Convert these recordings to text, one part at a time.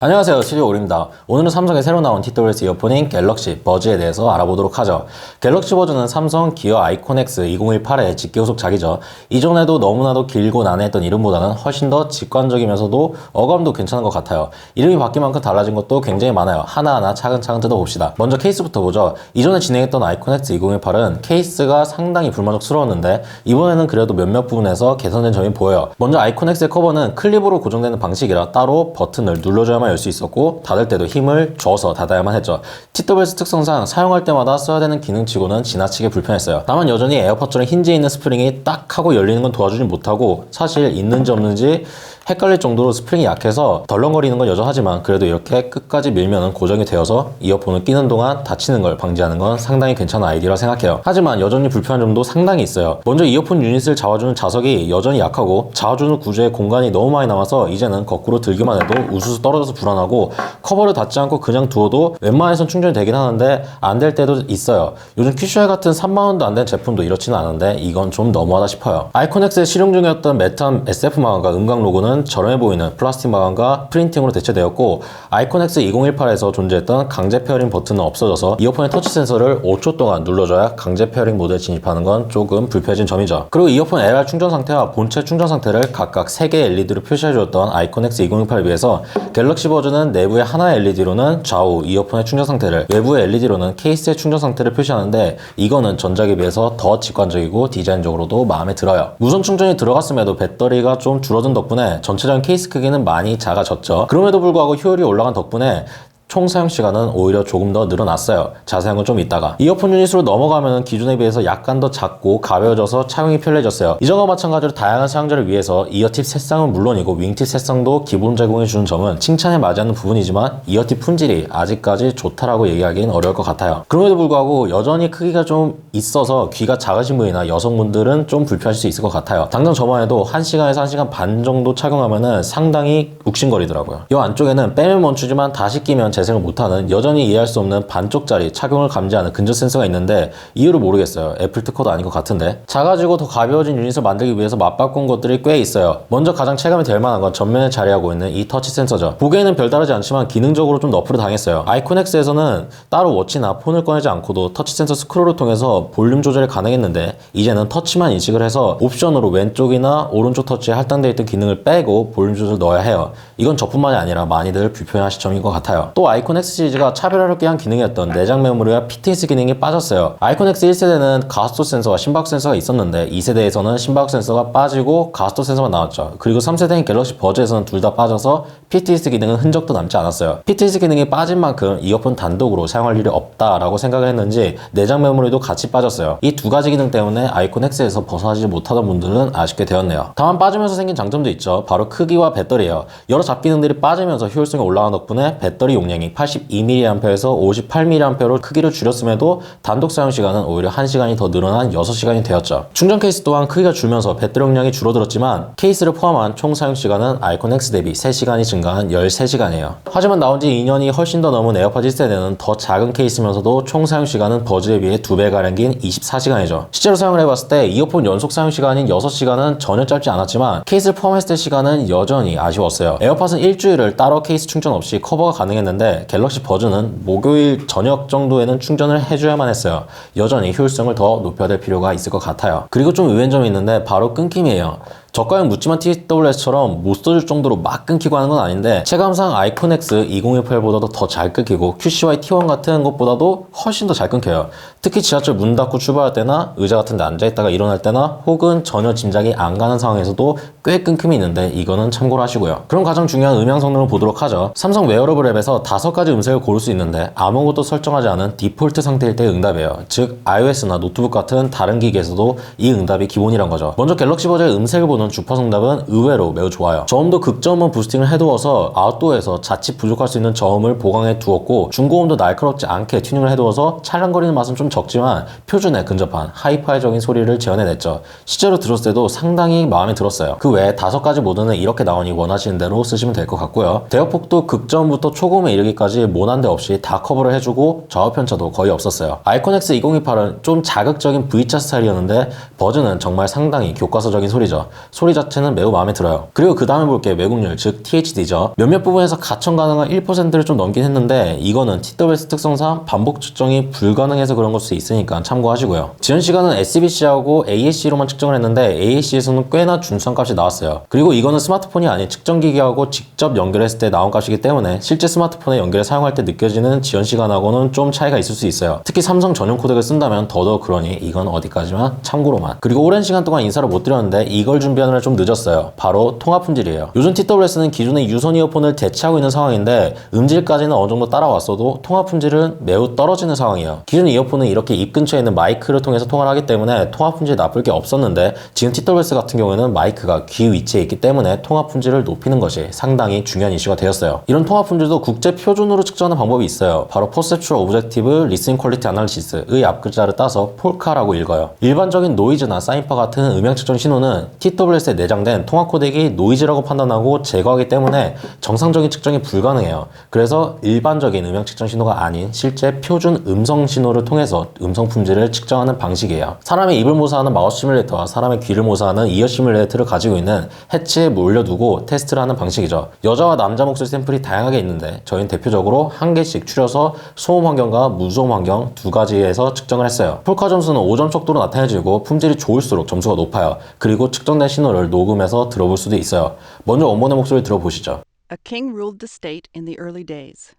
안녕하세요. 스튜디오 올입니다. 오늘은 삼성의 새로 나온 TWS 이어폰인 갤럭시 버즈에 대해서 알아보도록 하죠. 갤럭시 버즈는 삼성 기어 아이콘X 2018의 직계 후속 작이죠. 이전에도 너무나도 길고 난해했던 이름보다는 훨씬 더 직관적이면서도 어감도 괜찮은 것 같아요. 이름이 바뀐 만큼 달라진 것도 굉장히 많아요. 하나하나 차근차근 뜯어봅시다. 먼저 케이스부터 보죠. 이전에 진행했던 아이콘X 2018은 케이스가 상당히 불만족스러웠는데 이번에는 그래도 몇몇 부분에서 개선된 점이 보여요. 먼저 아이콘X의 커버는 클립으로 고정되는 방식이라 따로 버튼을 눌러줘야만 열 수 있었고 닫을 때도 힘을 줘서 닫아야만 했죠. TWS 특성상 사용할 때마다 써야 되는 기능치고는 지나치게 불편했어요. 다만 여전히 에어팟처럼 힌지에 있는 스프링이 딱 하고 열리는 건 도와주지 못하고 사실 있는지 없는지 헷갈릴 정도로 스프링이 약해서 덜렁거리는 건 여전하지만 그래도 이렇게 끝까지 밀면 고정이 되어서 이어폰을 끼는 동안 다치는 걸 방지하는 건 상당히 괜찮은 아이디어라 생각해요. 하지만 여전히 불편한 점도 상당히 있어요. 먼저 이어폰 유닛을 잡아주는 자석이 여전히 약하고 잡아주는 구조에 공간이 너무 많이 남아서 이제는 거꾸로 들기만 해도 우수수 떨어져서 불안하고 커버를 닫지 않고 그냥 두어도 웬만해선 충전이 되긴 하는데 안 될 때도 있어요. 요즘 큐슈얼 같은 3만원도 안 된 제품도 이렇지는 않은데 이건 좀 너무하다 싶어요. 아이콘X에 실용 중이었던 메탄 SF 마감과 음각 로고는 저렴해 보이는 플라스틱 마감과 프린팅으로 대체되었고 아이콘X 2018에서 존재했던 강제 페어링 버튼은 없어져서 이어폰의 터치 센서를 5초 동안 눌러줘야 강제 페어링 모드에 진입하는 건 조금 불편해진 점이죠. 그리고 이어폰 LR 충전 상태와 본체 충전 상태를 각각 3개의 LED로 표시해주었던 아이콘X 2018에 비해서 갤럭시 버즈는 내부의 하나의 LED로는 좌우 이어폰의 충전 상태를 외부의 LED로는 케이스의 충전 상태를 표시하는데 이거는 전작에 비해서 더 직관적이고 디자인적으로도 마음에 들어요. 무선 충전이 들어갔음에도 배터리가 좀 줄어든 덕분에 전체적인 케이스 크기는 많이 작아졌죠. 그럼에도 불구하고 효율이 올라간 덕분에 총 사용 시간은 오히려 조금 더 늘어났어요. 자세한 건 좀 이따가. 이어폰 유닛으로 넘어가면 기존에 비해서 약간 더 작고 가벼워져서 착용이 편리해졌어요. 이전과 마찬가지로 다양한 사용자를 위해서 이어팁 색상은 물론이고 윙팁 색상도 기본 제공해주는 점은 칭찬에 맞지 않는 부분이지만 이어팁 품질이 아직까지 좋다라고 얘기하기는 어려울 것 같아요. 그럼에도 불구하고 여전히 크기가 좀 있어서 귀가 작으신 분이나 여성분들은 좀 불편하실 수 있을 것 같아요. 당장 저만 해도 1시간에서 1시간 반 정도 착용하면 상당히 욱신거리더라고요. 이 안쪽에는 빼면 멈추지만 다시 끼면 재생을 못하는 여전히 이해할 수 없는 반쪽짜리 착용을 감지하는 근접 센서가 있는데 이유를 모르겠어요. 애플 특허도 아닌 것 같은데 작아지고 더 가벼워진 유닛을 만들기 위해서 맞바꾼 것들이 꽤 있어요. 먼저 가장 체감이 될 만한 건 전면에 자리하고 있는 이 터치 센서죠. 보기에는 별다르지 않지만 기능적으로 좀 너프를 당했어요. 아이콘X에서는 따로 워치나 폰을 꺼내지 않고도 터치 센서 스크롤을 통해서 볼륨 조절이 가능했는데 이제는 터치만 인식을 해서 옵션으로 왼쪽이나 오른쪽 터치에 할당되어 있던 기능을 빼고 볼륨 조절 넣어야 해요. 이건 저뿐만이 아니라 많이들 불편해하실 점인 것 같아요. 또 아이콘 X 시리즈가 차별화롭게 한 기능이었던 내장 메모리와 PTS 기능이 빠졌어요. 아이콘 X 1세대는 가스도 센서와 심박 센서가 있었는데 2세대에서는 심박 센서가 빠지고 가스도 센서만 나왔죠. 그리고 3세대인 갤럭시 버즈에서는 둘 다 빠져서 PTS 기능은 흔적도 남지 않았어요. PTS 기능이 빠진 만큼 이어폰 단독으로 사용할 일이 없다라고 생각을 했는지 내장 메모리도 같이 빠졌어요. 이 두 가지 기능 때문에 아이콘 X에서 벗어나지 못하던 분들은 아쉽게 되었네요. 다만 빠지면서 생긴 장점도 있죠. 바로 크기와 배터리예요. 여러 잡기능들이 빠지면서 효율성이 올라간 덕분에 배터리 용량이 82mAh에서 58mAh로 크기를 줄였음에도 단독 사용 시간은 오히려 1시간이 더 늘어난 6시간이 되었죠. 충전 케이스 또한 크기가 줄면서 배터리 용량이 줄어들었지만 케이스를 포함한 총 사용 시간은 아이콘 X 대비 3시간이 증가 한 13시간이에요. 하지만 나온 지 2년이 훨씬 더 넘은 에어팟 1세대는 더 작은 케이스면서도 총 사용 시간은 버즈에 비해 2배가량 긴 24시간이죠. 실제로 사용을 해봤을 때 이어폰 연속 사용 시간인 6시간은 전혀 짧지 않았지만 케이스를 포함했을 때 시간은 여전히 아쉬웠어요. 에어팟은 일주일을 따로 케이스 충전 없이 커버가 가능했는데 갤럭시 버즈는 목요일 저녁 정도에는 충전을 해줘야만 했어요. 여전히 효율성을 더 높여야 될 필요가 있을 것 같아요. 그리고 좀 의외인 점이 있는데 바로 끊김이에요. 저가형 묻지마 TWS처럼 못 써줄 정도로 막 끊기고 하는 건 아닌데 체감상 아이콘 X 2018보다도 더 잘 끊기고 QCY T1 같은 것보다도 훨씬 더 잘 끊겨요. 특히 지하철 문 닫고 출발할 때나 의자 같은 데 앉아있다가 일어날 때나 혹은 전혀 짐작이 안 가는 상황에서도 꽤 끊김이 있는데 이거는 참고로 하시고요. 그럼 가장 중요한 음향 성능을 보도록 하죠. 삼성 웨어러블 앱에서 다섯 가지 음색을 고를 수 있는데 아무것도 설정하지 않은 디폴트 상태일 때 응답이에요. 즉 iOS나 노트북 같은 다른 기기에서도 이 응답이 기본이란 거죠. 먼저 갤럭시 버즈의 음색을 보는 주파수 응답은 의외로 매우 좋아요. 저음도 극저음은 부스팅을 해두어서 아웃도어에서 자칫 부족할 수 있는 저음을 보강해 두었고 중고음도 날카롭지 않게 튜닝을 해두어서 찰랑거리는 맛은 좀 적지만 표준에 근접한 하이파이적인 소리를 재현해냈죠. 실제로 들었을 때도 상당히 마음에 들었어요. 그 외에 다섯 가지 모드는 이렇게 나오니 원하시는 대로 쓰시면 될 것 같고요. 대역폭도 극저음부터 초고음에 이르기까지 모난데 없이 다 커버를 해주고 좌우 편차도 거의 없었어요. 아이콘X 2028은 좀 자극적인 V자 스타일이었는데 버즈는 정말 상당히 교과서적인 소리죠. 소리 자체는 매우 마음에 들어요. 그리고 그 다음에 볼게 매국률, 즉 THD죠. 몇몇 부분에서 가청 가능한 1%를 좀 넘긴 했는데 이거는 TWS 특성상 반복 측정이 불가능해서 그런 걸 수 있으니까 참고하시고요. 지연 시간은 SBC하고 AAC로만 측정을 했는데 AAC에서는 꽤나 준수한 값이 나왔어요. 그리고 이거는 스마트폰이 아닌 측정기기하고 직접 연결했을 때 나온 값이기 때문에 실제 스마트폰에 연결해 사용할 때 느껴지는 지연 시간하고는 좀 차이가 있을 수 있어요. 특히 삼성 전용 코덱을 쓴다면 더더욱 그러니 이건 어디까지만 참고로만. 그리고 오랜 시간 동안 인사를 못 드렸는데 이걸 준비 하느라 좀 늦었어요. 바로 통화 품질이에요. 요즘 TWS는 기존의 유선 이어폰을 대체하고 있는 상황인데 음질까지는 어느 정도 따라왔어도 통화 품질은 매우 떨어지는 상황이에요. 기존 이어폰은 이렇게 입 근처에 있는 마이크를 통해서 통화를 하기 때문에 통화 품질이 나쁠 게 없었는데 지금 TWS 같은 경우에는 마이크가 귀 위치에 있기 때문에 통화 품질을 높이는 것이 상당히 중요한 이슈가 되었어요. 이런 통화 품질도 국제 표준으로 측정하는 방법이 있어요. 바로 Perceptual Objective Listening Quality Analysis의 앞글자를 따서 폴카라고 읽어요. 일반적인 노이즈나 사인파 같은 음향 측정 신호는 TWS 에 내장된 통화 코덱이 노이즈라고 판단하고 제거하기 때문에 정상적인 측정이 불가능해요. 그래서 일반적인 음향 측정 신호가 아닌 실제 표준 음성 신호를 통해서 음성 품질을 측정하는 방식이에요. 사람의 입을 모사하는 마우스 시뮬레이터와 사람의 귀를 모사하는 이어 시뮬레이터를 가지고 있는 해치에 몰려두고 테스트를 하는 방식이죠. 여자와 남자 목소리 샘플이 다양하게 있는데 저희는 대표적으로 한 개씩 추려서 소음 환경과 무소음 환경 두 가지에서 측정을 했어요. 폴카 점수는 5점 척도로 나타내지고 품질이 좋을수록 점수가 높아요. 그리고 측정된 신호를 녹음해서 들어볼 수도 있어요. 먼저 원본의 목소리 들어보시죠. A king ruled the state in the early days.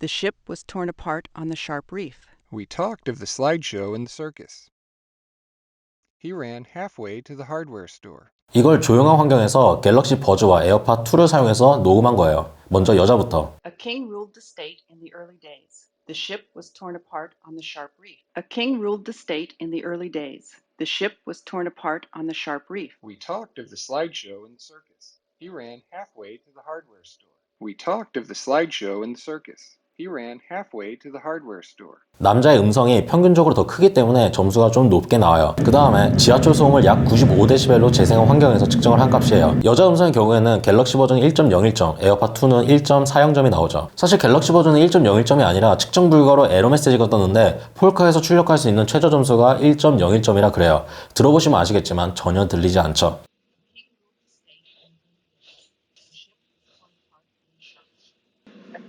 The ship was torn apart on the sharp reef. We talked of the slideshow in the circus. He ran halfway to the hardware store. 이걸 조용한 환경에서 갤럭시 버즈와 에어팟 2를 사용해서 녹음한 거예요. 먼저 여자부터. A king ruled the state in the early days. The ship was torn apart on the sharp reef. A king ruled the state in the early days. The ship was torn apart on the sharp reef. We talked of the slideshow in the circus. He ran halfway to the hardware store. We talked of the slideshow in the circus. He ran halfway to the hardware store. 남자의 음성이 평균적으로 더 크기 때문에 점수가 좀 높게 나와요. 그 다음에 지하철 소음을 약 95dB로 재생한 환경에서 측정을 한 값이에요. 여자 음성의 경우에는 갤럭시 버전 1.01점, 에어팟 2는 1.40점이 나오죠. 사실 갤럭시 버전은 1.01점이 아니라 측정 불가로 에러 메시지가 떴는데 폴카에서 출력할 수 있는 최저 점수가 1.01점이라 그래요. 들어보시면 아시겠지만 전혀 들리지 않죠.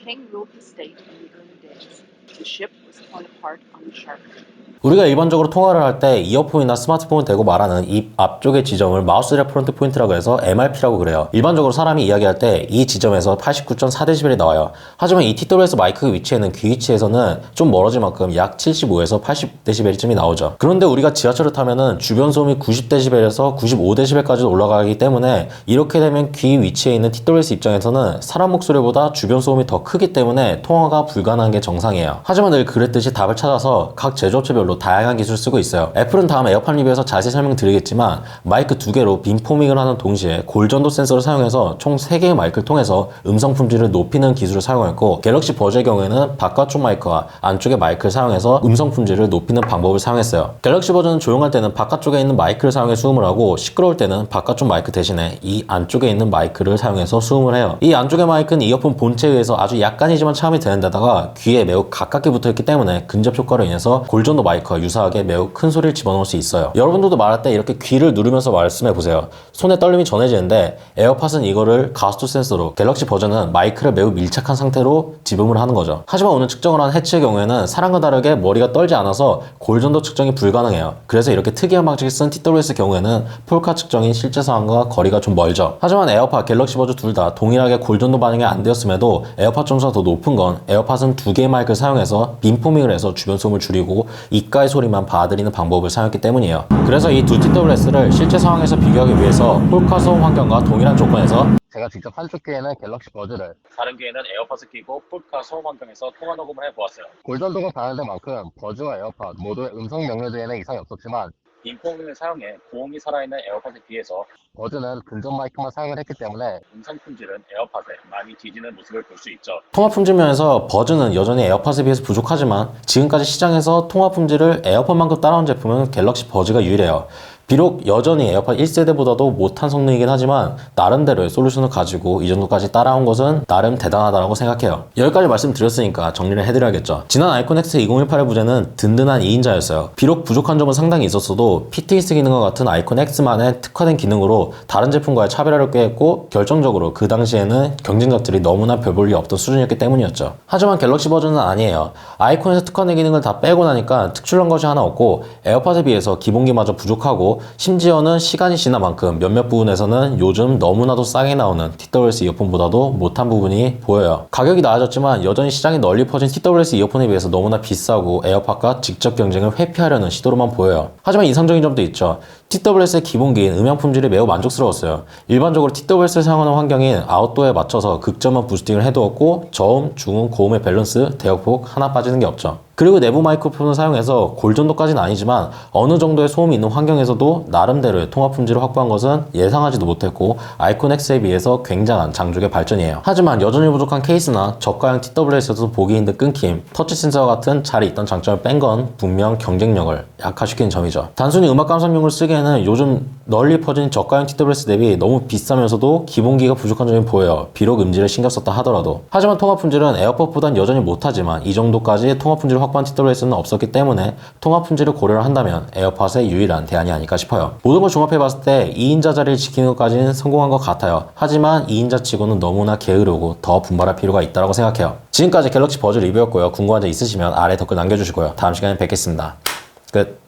King ruled the state in the early days. The ship was torn apart on the reef. 우리가 일반적으로 통화를 할 때 이어폰이나 스마트폰을 대고 말하는 입 앞쪽의 지점을 마우스 레퍼런트 포인트라고 해서 MRP라고 그래요. 일반적으로 사람이 이야기할 때 이 지점에서 89.4dB이 나와요. 하지만 이 TWS 마이크 위치에는 귀 위치에서는 좀 멀어질 만큼 약 75에서 80dB쯤이 나오죠. 그런데 우리가 지하철을 타면은 주변 소음이 90dB에서 95dB까지 올라가기 때문에 이렇게 되면 귀 위치에 있는 TWS 입장에서는 사람 목소리보다 주변 소음이 더 크기 때문에 통화가 불가능한 게 정상이에요. 하지만 늘 그랬듯이 답을 찾아서 각 제조업체 별로 다양한 기술을 쓰고 있어요. 애플은 다음 에어팟 리뷰에서 자세히 설명드리겠지만 마이크 두 개로 빔포밍을 하는 동시에 골전도 센서를 사용해서 총 3개의 마이크를 통해서 음성 품질을 높이는 기술을 사용했고 갤럭시 버즈의 경우에는 바깥쪽 마이크와 안쪽의 마이크를 사용해서 음성 품질을 높이는 방법을 사용했어요. 갤럭시 버전은 조용할 때는 바깥쪽에 있는 마이크를 사용해 수음을 하고 시끄러울 때는 바깥쪽 마이크 대신에 이 안쪽에 있는 마이크를 사용해서 수음을 해요. 이 안쪽의 마이크는 이어폰 본체에 의해서 아주 약간이지만 차음이 되는 데다가 귀에 매우 가깝게 붙어 있기 때문에 근접 효과로 인해서 골전도 마이크와 유사하게 매우 큰 소리를 집어넣을 수 있어요. 여러분들도 말할 때 이렇게 귀를 누르면서 말씀해 보세요. 손에 떨림이 전해지는데 에어팟은 이거를 가스투 센서로 갤럭시 버전은 마이크를 매우 밀착한 상태로 지음을 하는 거죠. 하지만 오늘 측정을 한 해치의 경우에는 사람과 다르게 머리가 떨지 않아서 골전도 측정이 불가능해요. 그래서 이렇게 특이한 방식을 쓴 TWS 경우에는 폴카 측정이 실제 상황과 거리가 좀 멀죠. 하지만 에어팟, 갤럭시 버전 둘 다 동일하게 골전도 반영이 안 되었음에도 에어팟 점수가 더 높은 건 에어팟은 두 개의 마이크를 사용해서 빔포밍을 해서 주변 소음을 줄이고 입가의 소리만 받아들이는 방법을 사용했기 때문이에요. 그래서 이 두 TWS를 실제 상황에서 비교하기 위해서 폴카 소음 환경과 동일한 조건에서 제가 직접 한쪽 귀에는 갤럭시 버즈를 다른 귀에는 에어팟을 끼고 폴카 소음 환경에서 통화 녹음을 해보았어요. 골전도가 다른 데만큼 버즈와 에어팟 모두의 음성 명료도에는 이상이 없었지만 빔포밍을 사용해 고음이 살아있는 에어팟에 비해서 버즈는 근접 마이크만 사용을 했기 때문에 음성 품질은 에어팟에 많이 뒤지는 모습을 볼 수 있죠. 통화 품질 면에서 버즈는 여전히 에어팟에 비해서 부족하지만 지금까지 시장에서 통화 품질을 에어팟만큼 따라온 제품은 갤럭시 버즈가 유일해요. 비록 여전히 에어팟 1세대보다도 못한 성능이긴 하지만 나름대로의 솔루션을 가지고 이 정도까지 따라온 것은 나름 대단하다고 생각해요. 여기까지 말씀드렸으니까 정리를 해드려야겠죠. 지난 아이콘 X 2018의 부재는 든든한 2인자였어요. 비록 부족한 점은 상당히 있었어도 PTS 기능과 같은 아이콘 X만의 특화된 기능으로 다른 제품과의 차별화를 꾀했고 결정적으로 그 당시에는 경쟁작들이 너무나 별 볼 일 없던 수준이었기 때문이었죠. 하지만 갤럭시 버전은 아니에요. 아이콘에서 특화된 기능을 다 빼고 나니까 특출난 것이 하나 없고 에어팟에 비해서 기본기마저 부족하고 심지어는 시간이 지난 만큼 몇몇 부분에서는 요즘 너무나도 싸게 나오는 TWS 이어폰보다도 못한 부분이 보여요. 가격이 나아졌지만 여전히 시장이 널리 퍼진 TWS 이어폰에 비해서 너무나 비싸고 에어팟과 직접 경쟁을 회피하려는 시도로만 보여요. 하지만 이상적인 점도 있죠. TWS의 기본기인 음향 품질이 매우 만족스러웠어요. 일반적으로 TWS를 사용하는 환경인 아웃도어에 맞춰서 극점만 부스팅을 해두었고 저음, 중음, 고음의 밸런스, 대역폭 하나 빠지는 게 없죠. 그리고 내부 마이크로폰을 사용해서 골 정도까지는 아니지만 어느 정도의 소음이 있는 환경에서도 나름대로의 통화 품질을 확보한 것은 예상하지도 못했고 아이콘 X에 비해서 굉장한 장족의 발전이에요. 하지만 여전히 부족한 케이스나 저가형 TWS에서 보기 힘든 끊김, 터치 센서와 같은 자리 있던 장점을 뺀 건 분명 경쟁력을 약화시키는 점이죠. 단순히 음악 감상용을 쓰기 에는 요즘 널리 퍼진 저가형 TWS 대비 너무 비싸면서도 기본기가 부족한 점이 보여요. 비록 음질을 신경 썼다 하더라도. 하지만 통화 품질은 에어팟보단 여전히 못하지만 이 정도까지 통화 품질을 확보한 TWS는 없었기 때문에 통화 품질을 고려를 한다면 에어팟의 유일한 대안이 아닐까 싶어요. 모든 걸 종합해 봤을 때 2인자 자리를 지키는 것까지는 성공한 것 같아요. 하지만 2인자 치고는 너무나 게으르고 더 분발할 필요가 있다고 생각해요. 지금까지 갤럭시 버즈 리뷰였고요. 궁금한 점 있으시면 아래 댓글 남겨주시고요. 다음 시간에 뵙겠습니다. 끝.